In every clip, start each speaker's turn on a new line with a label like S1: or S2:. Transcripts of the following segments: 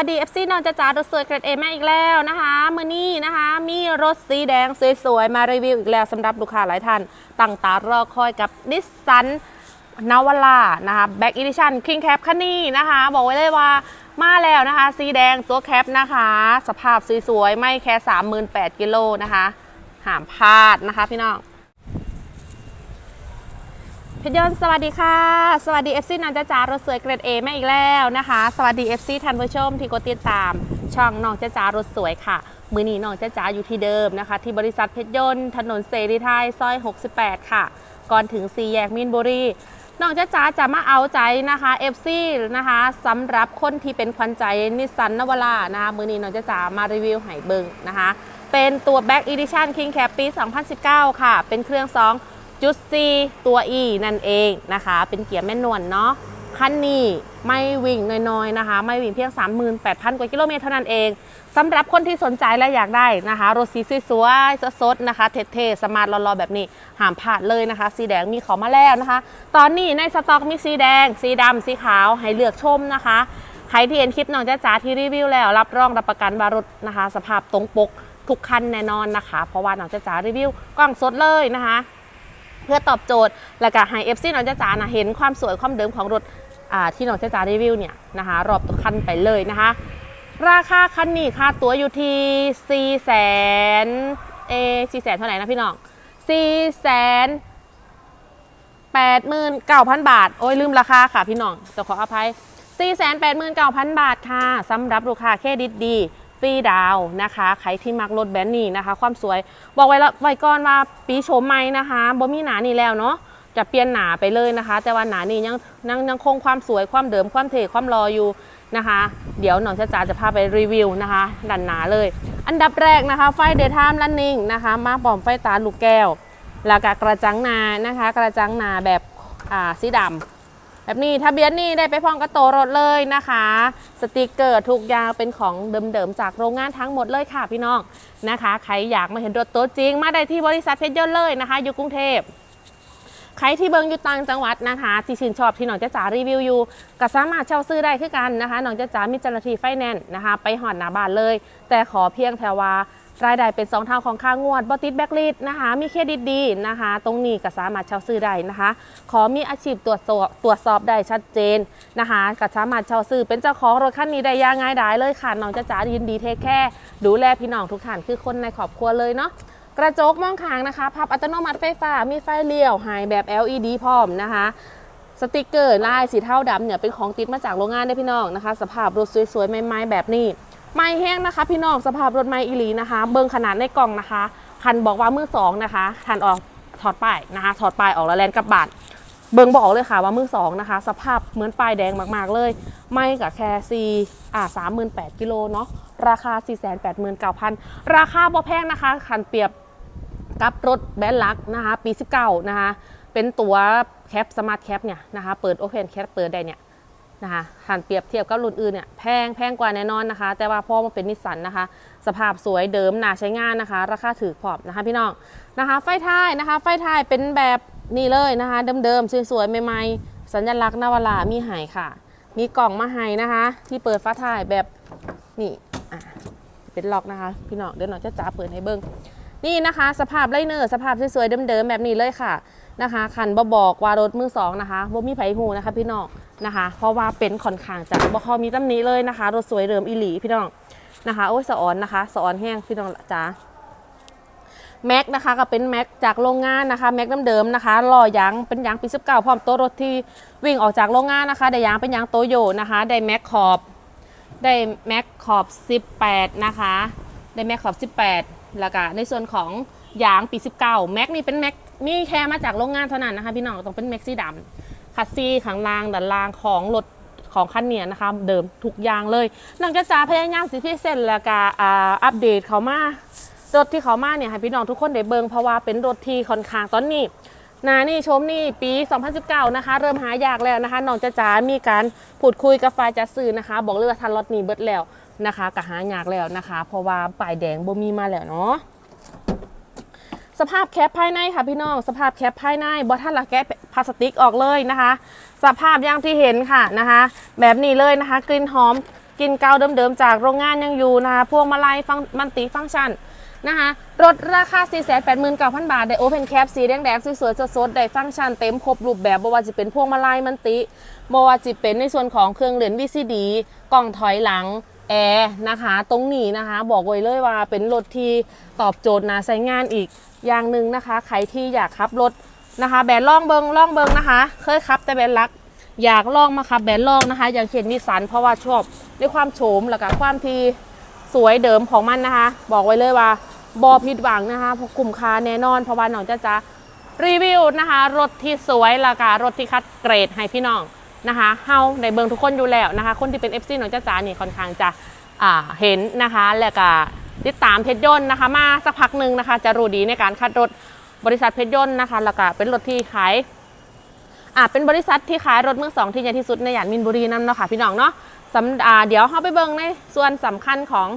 S1: วัสดี FC นองจ้าจ๋ารถสวยเกรดเอแม่อีกแล้วนะคะมือนี้นะคะ มีรถสีแดงสวยๆมารีวิวอีกแล้วสำหรับลูกค้าหลายท่านตั้งตารอคอยกับนิสสันนาวล่านะคะแบ็กอีดิชั่นคิงแคปคันนี้นะคะ บอกไว้เลยว่ามาแล้วนะคะ สีแดงตัวแคปนะคะ สภาพสวยๆ ไม่แค่ 38กิโลนะคะห้ามพลาดนะคะพี่น้อง พยนสวัสดีค่ะ สวัสดี FC นันจ้าจ๋ารถสวยเกรดเอแม่อีกแล้วนะคะ สวัสดี FC ท่านผู้ชมที่กดติดตาม ช่องน้องจ้าจารถสวยค่ะ มือนี้น้องจ้าจาอยู่ที่เดิมนะคะ ที่บริษัทเพชรยนต์ถนนเสรีไทยซอย 68 ค่ะ ก่อนถึงสี่แยกมินบุรีน้องจ้าจ๋าจะมาเอาใจนะคะ FC นะคะสำหรับคนที่เป็นขวัญใจนิสสันนวล่านะคะมือนี้น้องจ้าจ๋ามารีวิวไห่เบิงนะคะ เป็นตัว Back Edition King Cap ปี 2019 ค่ะ เป็นเครื่อง 2 จุด C ตัว E นั่นเองนะคะ เป็นเกียร์แม่นวลเนาะคันนี้ไม่วิ่งน้อยๆนะคะ ไม่วิ่งเพียง 38,000 กว่ากิโลเมตรเท่านั้นเองสำหรับคนที่สนใจและอยากได้นะคะรถสีสวยๆสดๆนะคะ เท่ๆสมาร์ทรอๆแบบนี้ห้ามพลาดเลยนะคะ สีแดงมีเขามาแล้วนะคะ ตอนนี้ในสต็อกมีสีแดง สีดำสีขาวให้เลือกชมนะคะใครที่เห็นคลิปน้องจ้าจ๋าที่รีวิวแล้ว รับรองรับประกันว่ารถนะคะ สภาพตรงปกทุกคันแน่นอนนะคะ เพราะว่าน้องจ้าจ๋ารีวิวกล้องสดเลยนะคะ พื่อตอบโจทย์ และก็ให้เอฟซีน้องจ้าจ๋านะเห็นความสวยความเดิมของรถอ่าที่น้องจ้าจ๋ารีวิวเนี่ยนะคะรอบตัวคันไปเลยนะคะ ราคาคันนี้ค่าตัวอยู่ที่4ี่แสนเอสี่แสนเท่าไหร่นะพี่น้องสี่แสนแปดหมื่นเก้าพันบาท โอ้ยลืมราคาค่ะพี่น้องจะขออภัย 4 8 9 0 0 0 บาทค่ะสำหรับลูกค้าเครดิตดี ฟรีดาวนะคะ ใครที่มักรถแบรนด์นี้นะคะ ความสวยบอกไว้และไว้ก่อนว่าปีโฉมใหม่นะคะบ่มีหนานี่แล้วเนาะจะเปลี่ยนหนาไปเลยนะคะ แต่ว่าหนานี่ยังยังยังคงความสวยความเดิมความเท่ความรออยู่นะคะ เดี๋ยวหนองจ้าจ๋าจะพาไปรีวิวนะคะดันหนาเลย อันดับแรกนะคะ ไฟเดย์ไทม์ลันนิ่งนะคะ มาปอมไฟตาลูกแก้วแล้วก็กระจังนานะคะ กระจังนาแบบสีดำ แบบนี้ทะเบียนนี่ได้ไปพ้อมกับโตรถเลยนะคะ สติกเกอร์ทุกอย่างเป็นของเดิมๆจากโรงงานทั้งหมดเลยค่ะพี่น้องนะคะ ใครอยากมาเห็นรถตัวจริง มาได้ที่บริษัทเพชรยนต์เลยนะคะ อยู่กรุงเทพใครที่เบิงอยู่ต่างจังหวัดนะคะที่ชื่นชอบที่น้องจะจ๋ารีวิวอยู่ก็สามารถเช่าซื้อได้คือกันนะคะน้องจะจ๋ามีเจ้าหน้าที่ไฟแนนซ์นะคะ ไปหอดหน้าบ้านเลย แต่ขอเพียงแต่ว่า รายได้เป็น2เท่าของค่างวดบติดแบ็กลิดนะคะ มีเครดิตดีนะคะ ตรงนี้ก็สามารถเช่าซื้อได้นะคะ ขอมีอาชีพตรวจสอบตรวจสอบได้ชัดเจนนะคะก็สามารถเช่าซื้อเป็นเจ้าของรถคันนี้ได้อยางง่ายดายเลยค่ะน้องจะจ๋ายินดีเทคแค่ดูแลพี่น้องทุกท่านคือคนในครอบครัวเลยเนาะกระจกมองข้างนะคะ พับอัตโนมัติไฟฟ้ามีไฟเลี้ยวไฮแบบ LED พร้อมนะคะสติกเกอร์ลายสีเทาดำเนี่ยเป็นของติดมาจากโรงงานได้พี่น้องนะคะ สภาพรถสวยๆใหม่ๆแบบนี้ ไม่แห้งนะคะ พี่น้องสภาพรถไม่อีหลีนะคะ เบิ่งขนาดในกล่องนะคะ คันบอกว่ามือสองนะคะทันออกถอดป้ายนะคะถอดป้ายออกแล้วแลนกับบาทเบิ่งบอกเลยค่ะว่ามือสองนะคะ สภาพเหมือนป้ายแดงมากๆเลย ไม่กับแค่ซีอ่าสามหมื่นแปดกิโลเนาะราคา 4 8 9 0 0 0 ราคาบ่แพงนะคะ คันเปรียบกับรถแบนลักนะคะ ปี 19 นะคะ เป็นตัวแคปสมาร์ทแคปเนี่ยนะคะ เปิดโอเพนแคปเปิดได้เนี่ย นะคะหันเปรียบเทียบกับรุ่นอื่นเนี่ยแพงแพงกว่าแน่นอนนะคะ แต่ว่าพอมาเป็นนิสสันนะคะ สภาพสวยเดิมน่าใช้งานนะคะ ราคาถือพร้อมนะคะพี่น้องนะคะ ไฟท้ายนะคะ ไฟท้ายเป็นแบบนี่เลยนะคะเดิมๆสวยๆใหม่ๆ สัญลักษณ์นาวลามีหายค่ะ มีกล่องมาให้นะคะ ที่เปิดฟ้าท้ายแบบนี่อะเป็นล็อกนะคะ พี่น้องเดี๋ยวน้องจะจ้าเปิดให้เบิ้งนี่นะคะ สภาพไลเนอร์สภาพสวยๆเดิมๆแบบนี้เลยค่ะนะคะคันบบอกว่ารถมือสองนะคะบ่มีไผหูนะคะ พี่น้อง นะคะ เพราะว่าเป็นค่อนข้างจะบ่คอมีตำหนี้เลยนะคะ รถสวยเดิมอีหลีพี่น้องนะคะ โอ้ยสะออนนะคะสะออนแห้งพี่น้องจ๋าแม็กนะคะก็เป็นแม็กจากโรงงานนะคะแม็กเดิมนะคะล้อยางเป็นยางปี19พร้อมตัวรถที่วิ่งออกจากโรงงานนะคะได้ยางเป็นยางโตโยนะคะได้แม็กขอบได้แม็กขอบ 18 นะคะได้แม็กขอบ 18 แล้วก็ในส่วนของยางปี 19 แม็กนี่เป็นแม็กมีแค่มาจากโรงงานเท่านั้นนะคะพี่น้องต้องเป็นแม็กสีดำ คัสซี่ข้างล่างด้านล่างของรถของคันเนี้ยนะคะเดิมทุกอย่างเลยน้องจะจ๋าพยายามสิพี่เส้นแล้วก็อ่าอัปเดตเขามารถที่เขามาเนี่ยให้พี่น้องทุกคนได้เบิงเพราะว่าเป็นรถที่ค่อนข้างตอนนี้นานี่ชมนี่ปี 2019 นะคะ เริ่มหายากแล้วนะคะน้องจะจ๋ามีการพูดคุยกับฝ่ายจัดซื้อนะคะ บอกเลยว่าทันรถนี้เบิดแล้วนะคะก็หายากแล้วนะคะ เพราะว่าป้ายแดงบ่มีมาแล้วเนาะ สภาพแคปภายในค่ะพี่น้อง สภาพแคปภายในบอทันละแกะพลาสติกออกเลยนะคะ สภาพอย่างที่เห็นค่ะนะคะ แบบนี้เลยนะคะ กลิ่นหอมกลิ่นเกาเดิมๆจากโรงงานยังอยู่นะคะ พวงมาลัยฟังมันติฟังก์ชันนะคะรถราคา 489,000 บาท ได้โอเพนแคปสีแดงๆ สวยๆสดๆได้ฟังก์ชันเต็มครบรูปแบบบ่ว่าจะเป็นพวงมาลัยมันติบ่ว่าจะเป็นในส่วนของเครื่องเล่น VCD กล่องถอยหลัง แอร์นะคะ ตรงนี้นะคะ บอกไว้เลยว่าเป็นรถที่ตอบโจทย์นะใช้งานอีกอย่างหนึ่งนะคะ ใครที่อยากขับรถนะคะ แบรนด์ล่องเบิงล่องเบิงนะคะ เคยขับแต่แบรนด์ลัก อยากล่องมาขับแบรนด์ลองนะคะ อย่างเช่นนิสสันเพราะว่าชอบในความโฉมแล้วก็ความที่สวยเดิมของมันนะคะ บอกไว้เลยว่าบอผิดหวังนะคะเพราะคุ้มค่าแน่นอนเพราะว่าน้องจะจะรีวิวนะคะ รถที่สวยแล้วก็รถที่คัดเกรดให้พี่น้อง นะคะเฮาในเบิงทุกคนอยู่แล้วนะคะ คนที่เป็น FC น้องจ้าจ๋านี่ค่อนข้างจะอ่าเห็นนะคะ แล้วก็ติดตามเพชรยนต์นะคะ มาสักพักหนึ่งนะคะ จะรู้ดีในการคัดรถบริษัทเพชรยนต์นะคะ แล้วก็เป็นรถที่ขายอ่าเป็นบริษัทที่ขายรถมือสองที่ใหญ่ที่สุดในย่านมินบุรีนั่นเนาะค่ะพี่น้องเนาะสำอ่าเดี๋ยวเราไปเบิ่งในส่วนสำคัญของ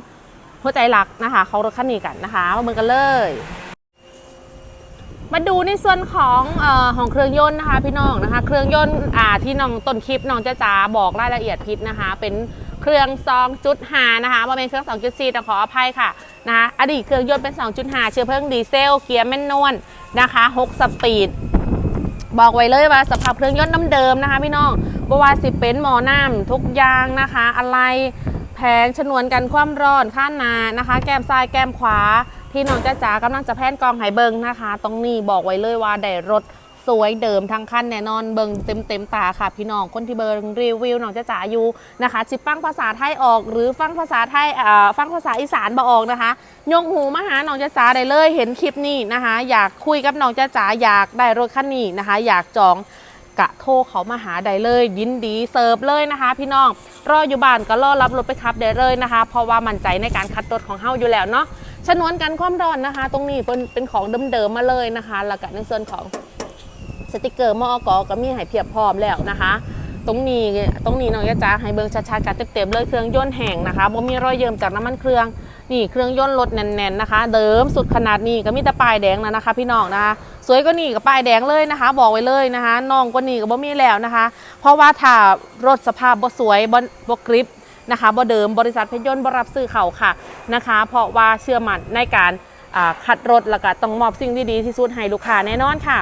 S1: หัวใจหลักนะคะของรถคันนี้กันนะคะมาเบิ่งกันเลย มาดูในส่วนของออของเครื่องยนต์นะคะพี่น้องนะคะ เครื่องยนต์อ่าที่น้องต้นคลิปน้องจะจ๋าบอกรายละเอียดผิดนะคะ เป็นเครื่อง2.5นะคะว่าเป็นเครื่อง 2.4แต่ขออภัยค่ะนะคะอดีตเครื่องยนต์เป็น 2.5 เชื้อเพลิงดีเซล เกียร์แม่นนวลนะคะ6สปีด บอกไว้เลยว่าสภาพเครื่องยนต์น้ำเดิมนะคะ พี่น้องบว่าสิเป็นหมอน้ำทุกอย่างนะคะ อะไร แผงชนวนกันความร้อนข้านนานะคะ แก้มซ้ายแก้มขวา ที่น้องจ้าจ๋ากำลังจะแพนกองไหเบิงนะคะ ตรงนี้บอกไว้เลยว่าได้รถสวยเดิมทั้งคันแน่นอนเบิงเต็มเต็มตาค่ะ พี่น้องคนที่เบิงรีวิวน้องจ้าจ๋าอยู่นะคะจิฟังภาษาไทยออกหรือฟังภาษาไทยเอ่อฟังภาษาอีสานบ่ออกนะคะยกหูมาหาน้องจ้าจ๋าได้เลยเห็นคลิปนี้นะคะ อยากคุยกับน้องจ้าจ๋าอยากได้รถคันนี้นะคะ อยากจอง กะโทรเขามาหาได้เลย ยินดีเสิร์ฟเลยนะคะ พี่น้องรออยู่บ้านก็รอรับรถไปขับได้เลยนะคะ เพราะว่ามั่นใจในการคัดรถของเฮาอยู่แล้วเนาะชนวนกันความร้อนนะคะ ตรงนี้เป็นเป็นของเดิมๆมาเลยนะคะ แล้วก็ในส่วนของสติกเกอร์มอกก็มีให้เพียบพร้อมแล้วนะคะ ตรงนี้ตรงนี้น้องยะจ้าให้เบิ่งชัดๆกันเต็มๆเลยเครื่องยนต์แห้งนะคะบ่มีรอยเยิมจากน้ำมันเครื่องนี่เครื่องยนต์รถแน่นๆนะคะ เดิมสุดขนาดนี้ก็มีแต่ป้ายแดงแล้วนะคะ พี่น้องนะคะ สวยกว่านี่กับป้ายแดงเลยนะคะ บอกไว้เลยนะคะน้องกว่านี่กับบ่มีแล้วนะคะ เพราะว่าถ้ารถสภาพบ่สวยบ่บ่กริปนะคะบ่เดิมบริษัทเพชรยนต์บ่รับซื้อเขาค่ะนะคะ เพราะว่าเชื่อมั่นในการขัดรถแล้วก็ต้องมอบสิ่งที่ดีที่สุดให้ลูกค้าแน่นอนค่ะ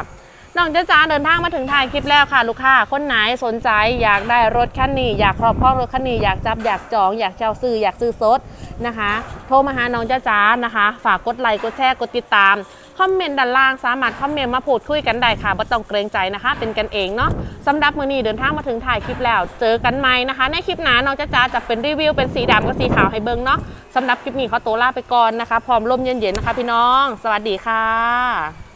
S1: น้องเจ้าจ๋าเดินทางมาถึงถ่ายคลิปแล้วค่ะ ลูกค้าคนไหนสนใจอยากได้รถคันนี้ อยากครอบครองรถคันนี้อยากจับอยากจอง อยากเช่าซื้ออยากซื้อสดนะคะ โทรมาหาน้องเจ้าจ๋านะคะ ฝากกดไลค์กดแชร์กดติดตามคอมเมนต์ด้านล่างสามารถคอมเมนต์มาพูดคุยกันได้ค่ะไม่ต้องเกรงใจนะคะ เป็นกันเองเนาะสำหรับมือนี้เดินทางมาถึงถ่ายคลิปแล้ว เจอกันใหม่นะคะ ในคลิปหน้าน้องจ้าจ๋าจะเป็นรีวิวเป็นสีดำกับสีขาวให้เบิ้งเนาะสำหรับคลิปนี้ขอตัวลาไปก่อนนะคะพร้อมลมเย็นๆนะคะ พี่น้อง สวัสดีค่ะ